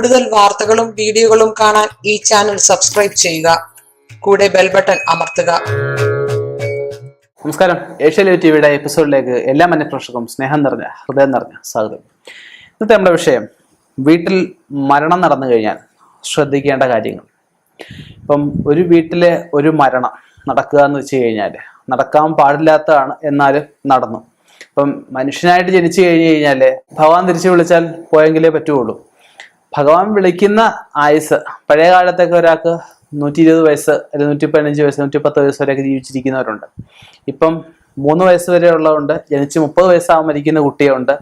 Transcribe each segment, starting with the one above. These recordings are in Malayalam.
കൂടുതൽ വാർത്തകളും വീഡിയോകളും കാണാൻ ഈ ചാനൽ സബ്സ്ക്രൈബ് ചെയ്യുക. കൂടെ ബെൽ ബട്ടൺ അമർത്തുക. നമസ്കാരം. ഏഷ്യ ടി വിയുടെ എപ്പിസോഡിലേക്ക് എല്ലാ മനുഷ്യർക്കും സ്നേഹം നിറഞ്ഞ ഹൃദയം നിറഞ്ഞ സ്വാഗതം. ഇന്നത്തെ നമ്മുടെ വിഷയം വീട്ടിൽ മരണം നടന്നു കഴിഞ്ഞാൽ ശ്രദ്ധിക്കേണ്ട കാര്യങ്ങൾ. ഇപ്പം ഒരു വീട്ടിലെ ഒരു മരണം നടക്കുക എന്ന് വെച്ച് കഴിഞ്ഞാൽ നടക്കാൻ പാടില്ലാത്തതാണ് എന്നാലും നടന്നു. ഇപ്പം മനുഷ്യനായിട്ട് ജനിച്ചു കഴിഞ്ഞു കഴിഞ്ഞാൽ ഭഗവാൻ തിരിച്ചു വിളിച്ചാൽ പോയെങ്കിലേ പറ്റുള്ളൂ. ഭഗവാൻ വിളിക്കുന്ന ആയുസ്. പഴയ കാലത്തൊക്കെ ഒരാൾക്ക് നൂറ്റി ഇരുപത് വയസ്സ് അല്ലെങ്കിൽ നൂറ്റി പതിനഞ്ച് വയസ്സ് നൂറ്റി പത്ത് വയസ്സ് വരെയൊക്കെ ജീവിച്ചിരിക്കുന്നവരുണ്ട്. ഇപ്പം മൂന്ന് വയസ്സ് വരെ ഉള്ളതുകൊണ്ട് ജനിച്ച് മുപ്പത് വയസ്സാകും മരിക്കുന്ന കുട്ടിയുണ്ട്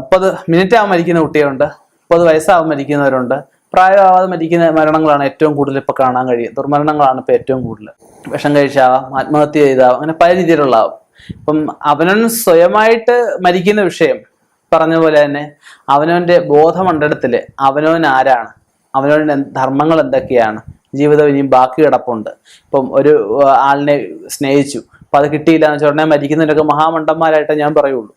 മുപ്പത് മിനിറ്റ് ആകും മരിക്കുന്ന കുട്ടിയുണ്ട് മുപ്പത് വയസ്സാകും മരിക്കുന്നവരുണ്ട്. പ്രായമാവാതെ മരിക്കുന്ന മരണങ്ങളാണ് ഏറ്റവും കൂടുതൽ ഇപ്പോൾ കാണാൻ കഴിയും ദുർമരണങ്ങളാണ് ഇപ്പോൾ ഏറ്റവും കൂടുതൽ. വിഷം കഴിച്ചാവാം ആത്മഹത്യ ചെയ്താവാം അങ്ങനെ പല രീതിയിലുള്ളതാവും. ഇപ്പം അവനവൻ സ്വയമായിട്ട് മരിക്കുന്ന വിഷയം പറഞ്ഞ പോലെ തന്നെ അവനവന്റെ ബോധമണ്ഡലത്തിൽ അവനവൻ ആരാണ്? അവനവന്റെ ധർമ്മങ്ങൾ എന്തൊക്കെയാണ്? ജീവിതം ഇനിയും ബാക്കി കിടപ്പുണ്ട്. ഇപ്പം ഒരു ആളിനെ സ്നേഹിച്ചു. അപ്പൊ അത് കിട്ടിയില്ല എന്ന് വെച്ചാൽ ഉടനെ മരിക്കുന്നതിനൊക്കെ മഹാമണ്ഡന്മാരായിട്ട് ഞാൻ പറയുള്ളൂ.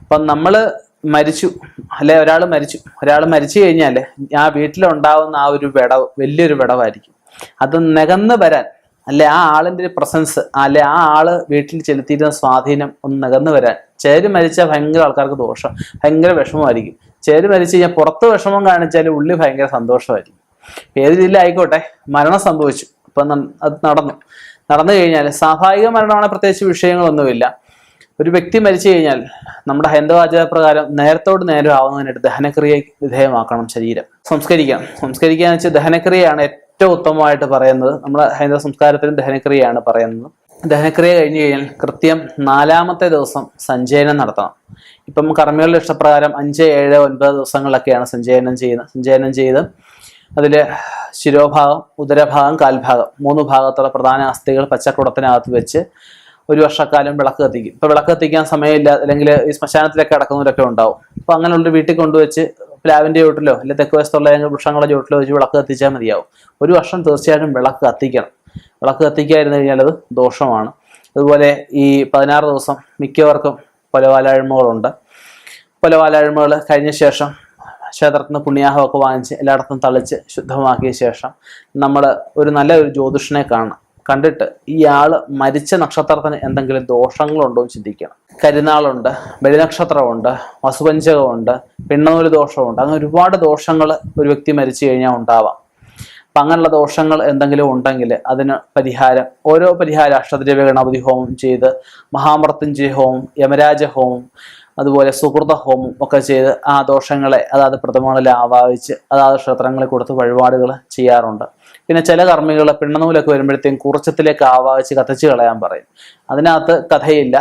അപ്പം നമ്മൾ മരിച്ചു. അല്ലെ ഒരാൾ മരിച്ചു. ഒരാൾ മരിച്ചു കഴിഞ്ഞാൽ ആ വീട്ടിലുണ്ടാവുന്ന ആ ഒരു വിടവ് വലിയൊരു വിടവായിരിക്കും. അത് നികന്ന് വരാൻ അല്ലെ ആ ആളിന്റെ ഒരു പ്രസൻസ് അല്ലെ ആ ആൾ വീട്ടിൽ ചെലുത്തിയിരുന്ന സ്വാധീനം ഒന്ന് നികന്ന് വരാൻ. ചേര് മരിച്ചാൽ ഭയങ്കര ആൾക്കാർക്ക് ദോഷം ഭയങ്കര വിഷമമായിരിക്കും. ചേര് മരിച്ചു കഴിഞ്ഞാൽ പുറത്ത് വിഷമം കാണിച്ചാൽ ഉള്ളിൽ ഭയങ്കര സന്തോഷമായിരിക്കും. ഏത് ജില്ല ആയിക്കോട്ടെ മരണം സംഭവിച്ചു. അപ്പൊ അത് നടന്നു. നടന്നു കഴിഞ്ഞാൽ സ്വാഭാവിക മരണമാണ് പ്രത്യേകിച്ച് വിഷയങ്ങളൊന്നുമില്ല. ഒരു വ്യക്തി മരിച്ചു കഴിഞ്ഞാൽ നമ്മുടെ ഹൈന്ദവ ആചാരപ്രകാരം നേരത്തോട് നേരം ആവുന്നതിനായിട്ട് ദഹനക്രിയ വിധേയമാക്കണം ശരീരം. സംസ്കരിക്കാം. സംസ്കരിക്കുക എന്ന് വെച്ചാൽ ദഹനക്രിയയാണ് ഏറ്റവും ഉത്തമമായിട്ട് പറയുന്നത് നമ്മുടെ ഹൈന്ദവ സംസ്കാരത്തിലും ദഹനക്രിയയാണ് പറയുന്നത്. ദഹനക്രിയ കഴിഞ്ഞു കഴിഞ്ഞാൽ കൃത്യം നാലാമത്തെ ദിവസം സഞ്ചയനം നടത്തണം. ഇപ്പം കർമ്മികളുടെ ഇഷ്ടപ്രകാരം അഞ്ച് ഏഴ് ഒൻപത് ദിവസങ്ങളിലൊക്കെയാണ് സഞ്ചയനം ചെയ്യുന്നത്. സഞ്ചയനം ചെയ്ത് അതിൽ ശിരോഭാഗം ഉദരഭാഗം കാൽഭാഗം മൂന്ന് ഭാഗത്തുള്ള പ്രധാന അസ്ഥികൾ പച്ചക്കുടത്തിനകത്ത് വെച്ച് ഒരു വർഷക്കാലം വിളക്ക് കത്തിക്കും. ഇപ്പം വിളക്ക് കത്തിക്കാൻ സമയമില്ല അല്ലെങ്കിൽ ഈ ശ്മശാനത്തിലൊക്കെ അടക്കുന്നവരൊക്കെ ഉണ്ടാവും. അപ്പം അങ്ങനെയുള്ള വീട്ടിൽ കൊണ്ടുവച്ച് പ്ലാവിന്റെ ചുവട്ടിലോ അല്ലെങ്കിൽ തെക്ക് വശത്തുള്ള വൃക്ഷങ്ങളുടെ ചുവട്ടിലോ വെച്ച് വിളക്ക് കത്തിച്ചാൽ മതിയാവും. ഒരു വർഷം തീർച്ചയായിട്ടും വിളക്ക് കത്തിക്കണം. വിളക്ക് കത്തിക്കാതിരുന്നു കഴിഞ്ഞാൽ അത് ദോഷമാണ്. അതുപോലെ ഈ പതിനാറ് ദിവസം മിക്കവർക്കും പലവാലാഴ്മകളുണ്ട് പലവാലാഴ്മകൾ കഴിഞ്ഞ ശേഷം ക്ഷേത്രത്തിൽ നിന്ന് പുണ്യാഹമൊക്കെ വാങ്ങിച്ച് എല്ലായിടത്തും തളിച്ച് ശുദ്ധമാക്കിയ ശേഷം നമ്മൾ ഒരു നല്ല ഒരു ജ്യോതിഷനെ കാണണം. കണ്ടിട്ട് ഇയാൾ മരിച്ച നക്ഷത്രത്തിന് എന്തെങ്കിലും ദോഷങ്ങളുണ്ടോ എന്ന് ചിന്തിക്കണം. കരിനാളുണ്ട് ബലിനക്ഷത്രമുണ്ട് വസുപഞ്ചകമുണ്ട് പിണ്ണനൂൽ ദോഷമുണ്ട്. അങ്ങനെ ഒരുപാട് ദോഷങ്ങൾ ഒരു വ്യക്തി മരിച്ചു കഴിഞ്ഞാൽ ഉണ്ടാവാം. അപ്പം അങ്ങനെയുള്ള ദോഷങ്ങൾ എന്തെങ്കിലും ഉണ്ടെങ്കിൽ അതിന് പരിഹാരം ഓരോ പരിഹാരം അഷ്ടദ്രവ്യ ഗണപതി ഹോമം ചെയ്ത് മഹാമൃത്യുഞ്ജയ ഹോമം യമരാജ ഹോമം അതുപോലെ സുഹൃത ഹോമം ഒക്കെ ചെയ്ത് ആ ദോഷങ്ങളെ അതാത് പ്രഥമങ്ങളിൽ ആവാഹിച്ച് അതാത് ക്ഷേത്രങ്ങളിൽ കൊടുത്ത് വഴിപാടുകൾ ചെയ്യാറുണ്ട്. പിന്നെ ചില കർമ്മികൾ പിണ്ണനൂലൊക്കെ വരുമ്പോഴത്തേക്കും കുറച്ചത്തിലേക്ക് ആവാഹിച്ച് കത്തിച്ച് കളയാൻ പറയും. അതിനകത്ത് കഥയില്ല.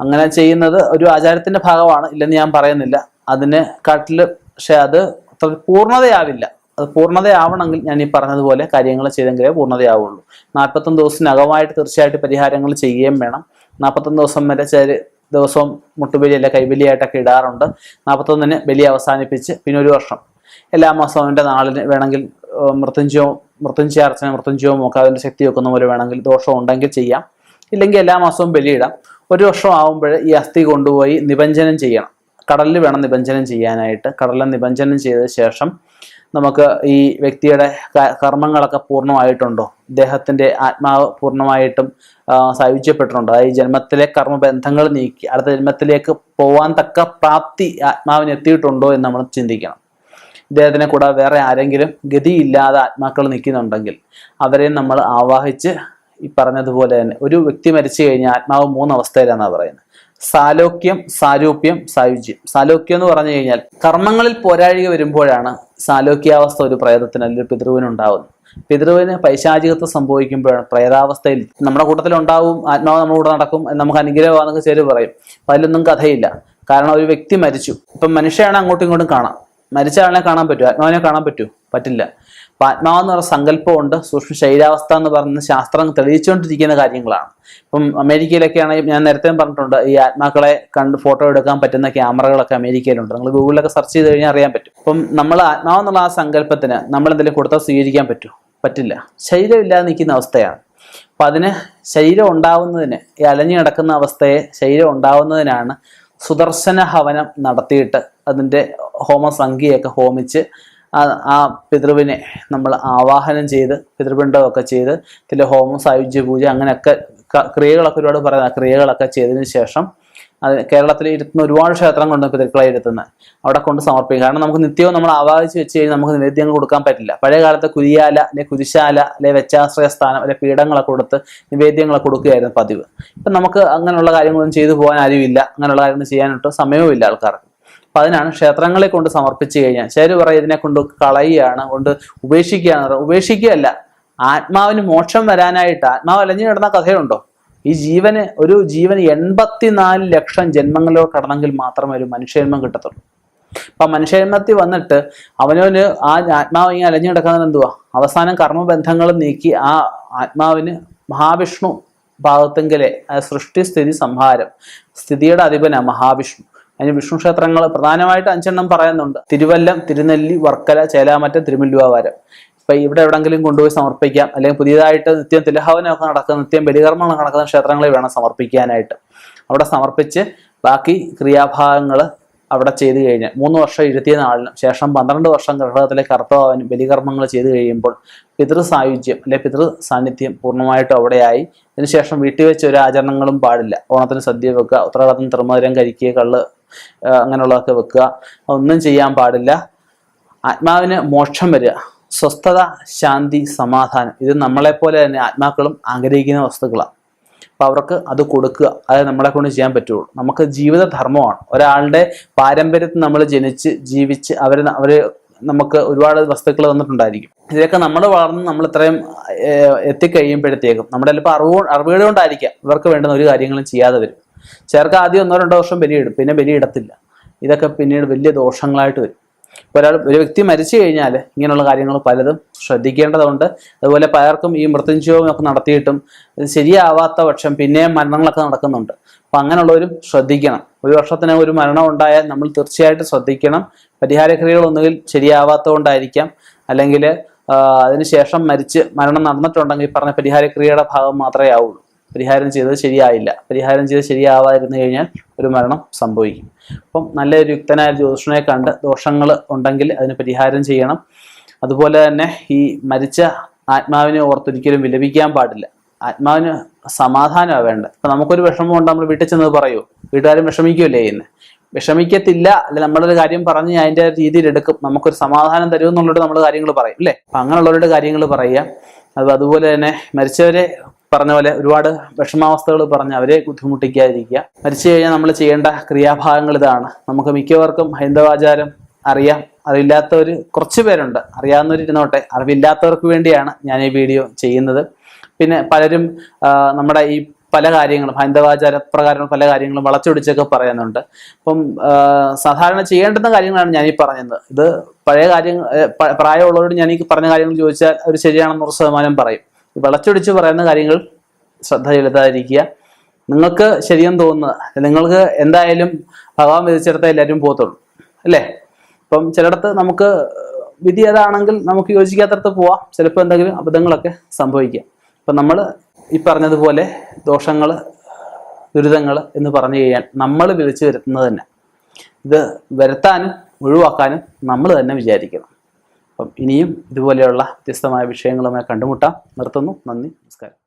അങ്ങനെ ചെയ്യുന്നത് ഒരു ആചാരത്തിന്റെ ഭാഗമാണ്. ഇല്ലെന്ന് ഞാൻ പറയുന്നില്ല. അതിന് കാട്ടിൽ പക്ഷെ അത് പൂർണതയാവില്ല. അത് പൂർണതയാവണമെങ്കിൽ ഞാൻ ഈ പറഞ്ഞതുപോലെ കാര്യങ്ങൾ ചെയ്തെങ്കിലേ പൂർണതയാവുള്ളൂ. നാൽപ്പത്തൊന്ന് ദിവസത്തിനകമായിട്ട് തീർച്ചയായിട്ടും പരിഹാരങ്ങൾ ചെയ്യുകയും വേണം. നാൽപ്പത്തൊന്ന് ദിവസം വരെ ചില ദിവസവും മുട്ടുബലിയല്ല കൈബലിയായിട്ടൊക്കെ ഇടാറുണ്ട്. നാൽപ്പത്തൊന്നിന് ബലി അവസാനിപ്പിച്ച് പിന്നെ ഒരു വർഷം. എല്ലാ മാസവും അവന്റെ നാളിന് വേണമെങ്കിൽ മൃത്യുഞ്ജയ മൃത്യുഞ്ജയവും നോക്കുക അതിന്റെ ശക്തി വെക്കുന്ന പോലെ വേണമെങ്കിൽ ദോഷം ഉണ്ടെങ്കിൽ ചെയ്യാം. ഇല്ലെങ്കിൽ എല്ലാ മാസവും ബലിയിടാം. ഒരു വർഷം ആകുമ്പോൾ ഈ അസ്ഥി കൊണ്ടുപോയി നിബഞ്ജനം ചെയ്യണം. കടലിൽ വേണം നിബഞ്ജനം ചെയ്യാനായിട്ട്. കടലിൽ നിബഞ്ജനം ചെയ്ത ശേഷം നമുക്ക് ഈ വ്യക്തിയുടെ കർമ്മങ്ങളൊക്കെ പൂർണമായിട്ടുണ്ടോ? ഇദ്ദേഹത്തിന്റെ ആത്മാവ് പൂർണമായിട്ടും സായുജ്യപ്പെട്ടിട്ടുണ്ടോ അതായത് ജന്മത്തിലെ കർമ്മബന്ധങ്ങൾ നീക്കി അടുത്ത ജന്മത്തിലേക്ക് പോകാൻ തക്ക പ്രാപ്തി ആത്മാവിന് എത്തിയിട്ടുണ്ടോ എന്ന് നമ്മൾ ചിന്തിക്കണം. ഇദ്ദേഹത്തിനെ കൂടാതെ വേറെ ആരെങ്കിലും ഗതിയില്ലാതെ ആത്മാക്കൾ നിൽക്കുന്നുണ്ടെങ്കിൽ അവരെ നമ്മൾ ആവാഹിച്ച് ഈ പറഞ്ഞതുപോലെ തന്നെ ഒരു വ്യക്തി മരിച്ചു കഴിഞ്ഞാൽ ആത്മാവ് മൂന്ന് അവസ്ഥയിലാണ് പറയുന്നത്. സാലോക്യം സാരൂപ്യം സായുജ്യം. സാലോക്യം എന്ന് പറഞ്ഞു കഴിഞ്ഞാൽ കർമ്മങ്ങളിൽ പോരാഴിക വരുമ്പോഴാണ് സാലോക്യാവസ്ഥ ഒരു പ്രേതത്തിന് അല്ലെങ്കിൽ പിതൃവിന് ഉണ്ടാവുന്നത്. പിതൃവിന് പൈശാചികത്വം സംഭവിക്കുമ്പോഴാണ് പ്രേതാവസ്ഥയിൽ നമ്മുടെ കൂട്ടത്തിൽ ഉണ്ടാവും ആത്മാവ് നമ്മുടെ കൂടെ നടക്കും നമുക്ക് അനുഗ്രഹമാണെന്നൊക്കെ ചേര് പറയും. അതിലൊന്നും കഥയില്ല. കാരണം ഒരു വ്യക്തി മരിച്ചു. ഇപ്പം മനുഷ്യനാണ് അങ്ങോട്ടും ഇങ്ങോട്ടും കാണാം. മരിച്ച ആളിനെ കാണാൻ പറ്റുമോ ആത്മാവിനെ കാണാൻ പറ്റുമോ പറ്റില്ല. അപ്പൊ ആത്മാവ് എന്ന് പറഞ്ഞ സങ്കല്പമുണ്ട് സൂക്ഷ്മ ശരീരാവസ്ഥ എന്ന് പറയുന്ന ശാസ്ത്രം തെളിയിച്ചുകൊണ്ടിരിക്കുന്ന കാര്യങ്ങളാണ്. ഇപ്പം അമേരിക്കയിലൊക്കെ ഞാൻ നേരത്തെ പറഞ്ഞിട്ടുണ്ട് ഈ ആത്മാക്കളെ കണ്ട് ഫോട്ടോ എടുക്കാൻ പറ്റുന്ന ക്യാമറകളൊക്കെ അമേരിക്കയിലുണ്ട്. നിങ്ങൾ ഗൂഗിളിലൊക്കെ സെർച്ച് ചെയ്ത് കഴിഞ്ഞാൽ അറിയാൻ പറ്റും. അപ്പം നമ്മൾ ആത്മാവ് എന്നുള്ള ആ സങ്കല്പത്തിന് നമ്മൾ എന്തെങ്കിലും കൊടുത്താൽ സ്വീകരിക്കാൻ പറ്റുമോ പറ്റില്ല. ശരീരം ഇല്ലാതെ നിൽക്കുന്ന അവസ്ഥയാണ്. അപ്പൊ അതിന് ശരീരം ഉണ്ടാവുന്നതിന് ഈ അലഞ്ഞു കിടക്കുന്ന അവസ്ഥയെ ശരീരം ഉണ്ടാവുന്നതിനാണ് സുദർശന ഹവനം നടത്തിയിട്ട് അതിന്റെ ഹോമസംഖ്യയൊക്കെ ഹോമിച്ച് ആ പിതൃവിനെ നമ്മൾ ആവാഹനം ചെയ്ത് പിതൃപിണ്ഡമൊക്കെ ചെയ്ത് ഇതിൽ ഹോമം സായുജ്യ പൂജ അങ്ങനെയൊക്കെ ക്രിയകളൊക്കെ ഒരുപാട് പറയുന്ന ക്രിയകളൊക്കെ ചെയ്തതിന് ശേഷം അത് കേരളത്തിൽ ഇരുത്തുന്ന ഒരുപാട് ക്ഷേത്രങ്ങളുണ്ട് പിതൃക്കളെ ഇരുത്തുന്നത് അവിടെ കൊണ്ട് സമർപ്പിക്കും. കാരണം നമുക്ക് നിത്യവും നമ്മൾ ആവാഹിച്ച് വെച്ച് കഴിഞ്ഞാൽ നമുക്ക് നിവേദ്യങ്ങൾ കൊടുക്കാൻ പറ്റില്ല. പഴയ കാലത്ത് കുരിയാല അല്ലെ കുരിശാല അല്ലെ വെച്ചാശ്രയ സ്ഥാനം അല്ലെ പീഠങ്ങളൊക്കെ കൊടുത്ത് നിവേദ്യങ്ങളൊക്കെ കൊടുക്കുകയായിരുന്നു പതിവ്. ഇപ്പം നമുക്ക് അങ്ങനെയുള്ള കാര്യങ്ങളൊന്നും ചെയ്തു പോകാൻ ആരുമില്ല. അങ്ങനെയുള്ള കാര്യങ്ങൾ ചെയ്യാനായിട്ട് സമയവുമില്ല ആൾക്കാർക്ക്. അപ്പൊ അതിനാണ് ക്ഷേത്രങ്ങളെ കൊണ്ട് സമർപ്പിച്ചു കഴിഞ്ഞാൽ ശരി പറയും ഇതിനെ കൊണ്ട് കളയുകയാണ് കൊണ്ട് ഉപേക്ഷിക്കുകയാണ്. ഉപേക്ഷിക്കുകയല്ല. ആത്മാവിന് മോക്ഷം വരാനായിട്ട് ആത്മാവ് അലഞ്ഞു കിടന്ന കഥയുണ്ടോ? ഈ ജീവന് ഒരു ജീവന് എൺപത്തിനാല് ലക്ഷം ജന്മങ്ങളിലോ കടന്നെങ്കിൽ മാത്രമേ ഒരു മനുഷ്യജന്മം കിട്ടത്തുള്ളൂ. അപ്പൊ മനുഷ്യജന്മത്തിൽ വന്നിട്ട് അവനവന് ആ ആത്മാവ് ഇങ്ങനെ അലഞ്ഞു കിടക്കുന്നത് എന്തുവാ? അവസാനം കർമ്മബന്ധങ്ങൾ നീക്കി ആ ആത്മാവിന് മഹാവിഷ്ണു ഭാഗത്തെങ്കിലെ സൃഷ്ടി സ്ഥിതി സംഹാരം സ്ഥിതിയുടെ അധിപന മഹാവിഷ്ണു. അതിന് വിഷ്ണു ക്ഷേത്രങ്ങൾ പ്രധാനമായിട്ട് അഞ്ചെണ്ണം പറയുന്നുണ്ട്. തിരുവല്ലം തിരുനെല്ലി വർക്കല ചേലാമറ്റം തിരുമല്ലുവാരം ഇപ്പൊ ഇവിടെ എവിടെങ്കിലും കൊണ്ടുപോയി സമർപ്പിക്കാം. അല്ലെങ്കിൽ പുതിയതായിട്ട് നിത്യം തിലഹവനമൊക്കെ നടക്കുന്ന നിത്യം ബലികർമ്മങ്ങൾ നടക്കുന്ന ക്ഷേത്രങ്ങളിൽ വേണം സമർപ്പിക്കാനായിട്ട്. അവിടെ സമർപ്പിച്ച് ബാക്കി ക്രിയാഭാഗങ്ങൾ അവിടെ ചെയ്തു കഴിഞ്ഞാൽ മൂന്ന് വർഷം ഇരുത്തിയ നാളിന് ശേഷം പന്ത്രണ്ട് വർഷം ഗ്രഹത്തിലെ കർത്തവാനും ബലികർമ്മങ്ങൾ ചെയ്തു കഴിയുമ്പോൾ പിതൃ സായുജ്യം അല്ലെ പിതൃ സാന്നിധ്യം പൂർണമായിട്ടും അവിടെയായി. അതിനുശേഷം വീട്ടിൽ വെച്ച് ഒരു ആചരണങ്ങളും പാടില്ല. ഓണത്തിന് സദ്യ വെക്കുക ഉത്തരവാദിത്തം തിരുമധുരം കരിക്കുക കള്ള് അങ്ങനെയുള്ളതൊക്കെ വെക്കുക. ഒന്നും ചെയ്യാൻ പാടില്ല. ആത്മാവിന് മോക്ഷം വരിക. സ്വസ്ഥത ശാന്തി സമാധാനം. ഇത് നമ്മളെപ്പോലെ തന്നെ ആത്മാക്കളും ആഗ്രഹിക്കുന്ന വസ്തുക്കളാണ് അപ്പൊ അവർക്ക് അത് കൊടുക്കുക. അത് നമ്മളെ കൊണ്ട് ചെയ്യാൻ പറ്റുള്ളൂ. നമുക്ക് ജീവിത ധർമ്മമാണ്. ഒരാളുടെ പാരമ്പര്യത്തിൽ നമ്മൾ ജനിച്ച് ജീവിച്ച് അവർ അവർ നമുക്ക് ഒരുപാട് വസ്തുക്കൾ തന്നിട്ടുണ്ടായിരിക്കും. ഇതൊക്കെ നമ്മൾ വളർന്ന് നമ്മൾ ഇത്രയും എത്തിക്കഴിയുമ്പോഴത്തേക്കും നമ്മുടെ ചിലപ്പോൾ അറിവ് അറിവുകൾ കൊണ്ടായിരിക്കാം ഇവർക്ക് വേണ്ടുന്ന ഒരു കാര്യങ്ങളും ചെയ്യാതെ വരും. ചിലർക്ക് ആദ്യം ഒന്നോ രണ്ടോ വർഷം ബലിയിടും. പിന്നെ ബലിയിടത്തില്ല. ഇതൊക്കെ പിന്നീട് വലിയ ദോഷങ്ങളായിട്ട് വരും. ഒരാൾ ഒരു വ്യക്തി മരിച്ചു കഴിഞ്ഞാൽ ഇങ്ങനെയുള്ള കാര്യങ്ങൾ പലതും ശ്രദ്ധിക്കേണ്ടതുണ്ട്. അതുപോലെ പലർക്കും ഈ മൃത്യുഞ്ജയവും ഒക്കെ നടത്തിയിട്ടും ശരിയാവാത്ത പക്ഷം പിന്നെയും മരണങ്ങളൊക്കെ നടക്കുന്നുണ്ട്. അപ്പം അങ്ങനെയുള്ളവരും ശ്രദ്ധിക്കണം. ഒരു വർഷത്തിന് ഒരു മരണം ഉണ്ടായാൽ നമ്മൾ തീർച്ചയായിട്ടും ശ്രദ്ധിക്കണം. പരിഹാരക്രിയകൾ ഒന്നുകിൽ ശരിയാവാത്തതുകൊണ്ടായിരിക്കാം. അല്ലെങ്കിൽ അതിനുശേഷം മരിച്ച് മരണം നടന്നിട്ടുണ്ടെങ്കിൽ പറഞ്ഞ പരിഹാരക്രിയയുടെ ഭാഗം മാത്രമേ ആവുള്ളൂ. പരിഹാരം ചെയ്തത് ശരിയായില്ല. പരിഹാരം ചെയ്ത് ശരിയാവാതിരുന്നു കഴിഞ്ഞാൽ ഒരു മരണം സംഭവിക്കും. അപ്പം നല്ലൊരു യുക്തനായ ജ്യോതിഷനെ കണ്ട് ദോഷങ്ങൾ ഉണ്ടെങ്കിൽ അതിന് പരിഹാരം ചെയ്യണം. അതുപോലെ തന്നെ ഈ മരിച്ച ആത്മാവിനെ ഓർത്തൊരിക്കലും വിലപിക്കാൻ പാടില്ല. ആത്മാവിന് സമാധാനമാണ് വേണ്ടത്. അപ്പം നമുക്കൊരു വിഷമം ഉണ്ട് നമ്മൾ വീട്ടിൽ ചെന്നത് പറയൂ വീട്ടുകാരും വിഷമിക്കുമല്ലേ ചെയ്യുന്നത് വിഷമിക്കത്തില്ല അല്ലെ നമ്മളൊരു കാര്യം പറഞ്ഞ് അതിന്റെ രീതിയിൽ എടുക്കും. നമുക്കൊരു സമാധാനം തരും എന്നുള്ളത് നമ്മൾ കാര്യങ്ങൾ പറയും അല്ലേ? അപ്പം അങ്ങനെയുള്ളവരുടെ കാര്യങ്ങൾ പറയുക. അത് അതുപോലെ തന്നെ മരിച്ചവരെ പറഞ്ഞ പോലെ ഒരുപാട് വിഷമാവസ്ഥകൾ പറഞ്ഞ് അവരെ ബുദ്ധിമുട്ടിക്കാതിരിക്കുക. മരിച്ചു കഴിഞ്ഞാൽ നമ്മൾ ചെയ്യേണ്ട ക്രിയാഭാഗങ്ങൾ ഇതാണ്. നമുക്ക് മിക്കവർക്കും ഹൈന്ദവാചാരം അറിയാം. അറിവില്ലാത്തവർ കുറച്ച് പേരുണ്ട്. അറിയാവുന്നവരിരുന്നോട്ടെ അറിവില്ലാത്തവർക്ക് വേണ്ടിയാണ് ഞാൻ ഈ വീഡിയോ ചെയ്യുന്നത്. പിന്നെ പലരും നമ്മുടെ ഈ പല കാര്യങ്ങളും ഹൈന്ദവാചാര പ്രകാരം പല കാര്യങ്ങളും വളച്ചൊടിച്ചൊക്കെ പറയുന്നുണ്ട്. അപ്പം സാധാരണ ചെയ്യേണ്ടുന്ന കാര്യങ്ങളാണ് ഞാൻ ഈ പറഞ്ഞത് ഇത് പഴയ കാര്യങ്ങൾ പ്രായമുള്ളവരോട് ഞാൻ ഈ പറഞ്ഞ കാര്യങ്ങൾ ചോദിച്ചാൽ അവർ ശരിയാണെന്ന് നൂറ് ശതമാനം പറയും. വളച്ചൊടിച്ച് പറയുന്ന കാര്യങ്ങൾ ശ്രദ്ധ ചെലുത്താതിരിക്കുക നിങ്ങൾക്ക് ശരിയെന്ന് തോന്നുന്നത് നിങ്ങൾക്ക് എന്തായാലും ഭഗവാൻ വിധിച്ചിടത്തെ എല്ലാവരും പോകത്തുള്ളൂ അല്ലേ? ഇപ്പം ചിലയിടത്ത് നമുക്ക് വിധി ഏതാണെങ്കിൽ നമുക്ക് യോജിക്കാത്തടത്ത് പോവാം. ചിലപ്പോൾ എന്തെങ്കിലും അബദ്ധങ്ങളൊക്കെ സംഭവിക്കാം. അപ്പം നമ്മൾ ഈ പറഞ്ഞതുപോലെ ദോഷങ്ങൾ ദുരിതങ്ങൾ എന്ന് പറഞ്ഞു കഴിഞ്ഞാൽ നമ്മൾ വിളിച്ചു വരുത്തുന്നത് തന്നെ. ഇത് വരുത്താനും ഒഴിവാക്കാനും നമ്മൾ തന്നെ വിചാരിക്കണം. അപ്പം ഇനിയും ഇതുപോലെയുള്ള വ്യത്യസ്തമായ വിഷയങ്ങളുമായി കണ്ടുമുട്ടാം. നിർത്തുന്നു. നന്ദി. നമസ്കാരം.